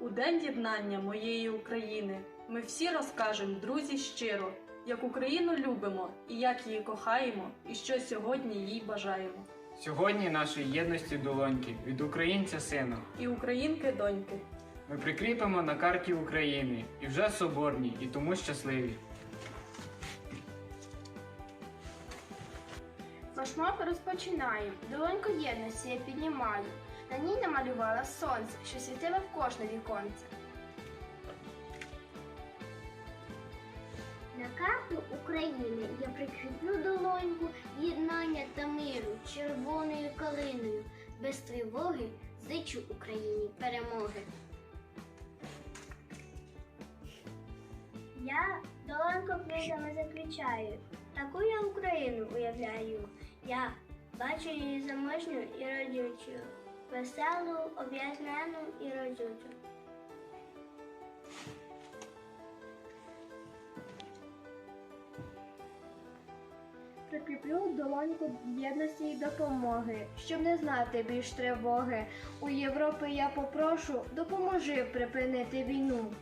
У день єднання моєї України ми всі розкажемо, друзі, щиро, як Україну любимо і як її кохаємо, і що сьогодні їй бажаємо. Сьогодні нашої єдності долоньки від українця сина. І українки доньки. Ми прикріпимо на карті України і вже соборні, і тому щасливі. Флешмоб розпочинаю. Долоньку єдності я піднімаю. На ній намалювала сонце, що світило в кожне віконце. На карту України я прикріплю долоньку єднання та миру червоною калиною. Без тривоги зичу Україні перемоги. Я долоньку квітами заключаю. Таку я Україну уявляю. Я бачу її заможню і родючу, веселу, об'язнену і родючу. Прикріплю долоньку єдності й допомоги, щоб не знати більш тривоги. У Європи я попрошу, допоможи припинити війну.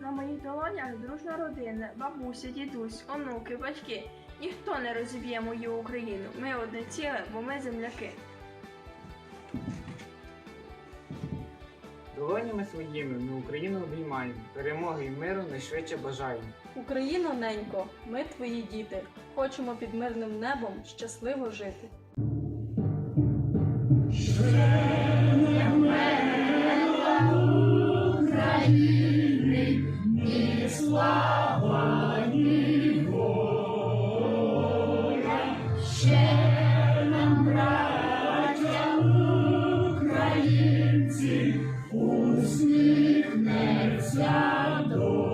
На моїх долонях дружна родина, бабуся, дідусь, онуки, батьки. Ніхто не розіб'є мою Україну. Ми одне ціле, бо ми земляки. Долонями своїми ми Україну обіймаємо, перемоги і миру найшвидше бажаємо. Україно, ненько, ми твої діти, хочемо під мирним небом щасливо жити. Lord.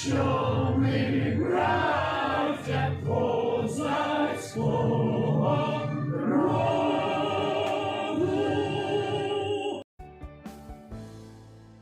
show me.